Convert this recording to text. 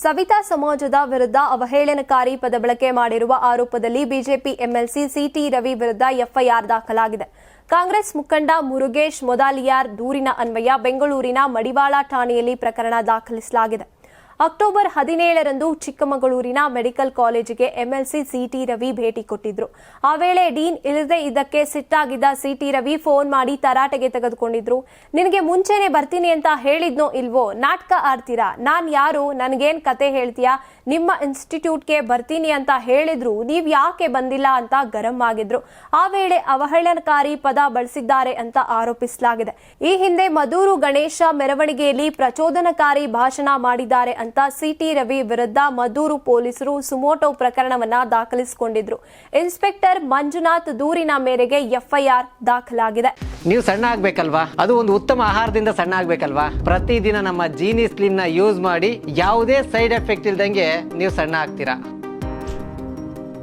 ಸವಿತಾ ಸಮಾಜದ ವಿರುದ್ಧ ಅವಹೇಳನಕಾರಿ ಪದ ಬಳಕೆ ಮಾಡಿರುವ ಆರೋಪದಲ್ಲಿ ಬಿಜೆಪಿ ಎಂಎಲ್ಸಿ ಸಿಟಿ ರವಿ ವಿರುದ್ಧ ಎಫ್ಐಆರ್ ದಾಖಲಾಗಿದೆ. ಕಾಂಗ್ರೆಸ್ ಮುಖಂಡ ಮುರುಗೇಶ್ ಮೊದಾಲಿಯಾರ್ ದೂರಿನ ಅನ್ವಯ ಬೆಂಗಳೂರಿನ ಮಡಿವಾಳ ಠಾಣೆಯಲ್ಲಿ ಪ್ರಕರಣ ದಾಖಲಿಸಲಾಗಿದೆ. ಅಕ್ಟೋಬರ್ ಹದಿನೇಳರಂದು ಚಿಕ್ಕಮಗಳೂರಿನ ಮೆಡಿಕಲ್ ಕಾಲೇಜಿಗೆ ಎಂಎಲ್ಸಿ ಸಿಟಿ ರವಿ ಭೇಟಿ ಕೊಟ್ಟಿದ್ರು. ಆ ವೇಳೆ ಡೀನ್ ಇಲ್ಲದೆ ಇದಕ್ಕೆ ಸಿಟ್ಟಾಗಿದ್ದ ಸಿಟಿ ರವಿ ಫೋನ್ ಮಾಡಿ ತರಾಟೆಗೆ ತೆಗೆದುಕೊಂಡಿದ್ರು. ನಿನಗೆ ಮುಂಚೆನೆ ಬರ್ತೀನಿ ಅಂತ ಹೇಳಿದ್ನೋ ಇಲ್ವೋ? ನಾಟಕ ಆಡ್ತೀರಾ? ನಾನ್ ಯಾರು? ನನಗೇನ್ ಕತೆ ಹೇಳ್ತೀಯಾ? ನಿಮ್ಮ ಇನ್ಸ್ಟಿಟ್ಯೂಟ್ಗೆ ಬರ್ತೀನಿ ಅಂತ ಹೇಳಿದ್ರು. ನೀವ್ ಯಾಕೆ ಬಂದಿಲ್ಲ ಅಂತ ಗರಂ ಆಗಿದ್ರು. ಆ ವೇಳೆ ಅವಹೇಳನಕಾರಿ ಪದ ಬಳಸಿದ್ದಾರೆ ಅಂತ ಆರೋಪಿಸಲಾಗಿದೆ. ಈ ಹಿಂದೆ ಮದೂರು ಗಣೇಶ ಮೆರವಣಿಗೆಯಲ್ಲಿ ಪ್ರಚೋದನಕಾರಿ ಭಾಷಣ ಮಾಡಿದ್ದಾರೆ ಸಿಟಿ ರವಿ ವಿರುದ್ಧ ಮದೂರು ಪೊಲೀಸರು ಸುಮೋಟೋ ಪ್ರಕರಣವನ್ನ ದಾಖಲಿಸಿಕೊಂಡಿದ್ರು. ಇನ್ಸ್ಪೆಕ್ಟರ್ ಮಂಜುನಾಥ್ ದೂರಿನ ಮೇರೆಗೆ ಎಫ್ಐಆರ್ ದಾಖಲಾಗಿದೆ. ನೀವು ಸಣ್ಣ ಆಗ್ಬೇಕಲ್ವಾ? ಅದು ಒಂದು ಉತ್ತಮ ಆಹಾರದಿಂದ ಸಣ್ಣ ಆಗ್ಬೇಕಲ್ವಾ? ಪ್ರತಿದಿನ ನಮ್ಮ ಜೀನಿ ಸ್ಲಿಮ್ನ ಯೂಸ್ ಮಾಡಿ ಯಾವುದೇ ಸೈಡ್ ಎಫೆಕ್ಟ್ ಇಲ್ದಂಗೆ ನೀವು ಸಣ್ಣ ಆಗ್ತೀರಾ?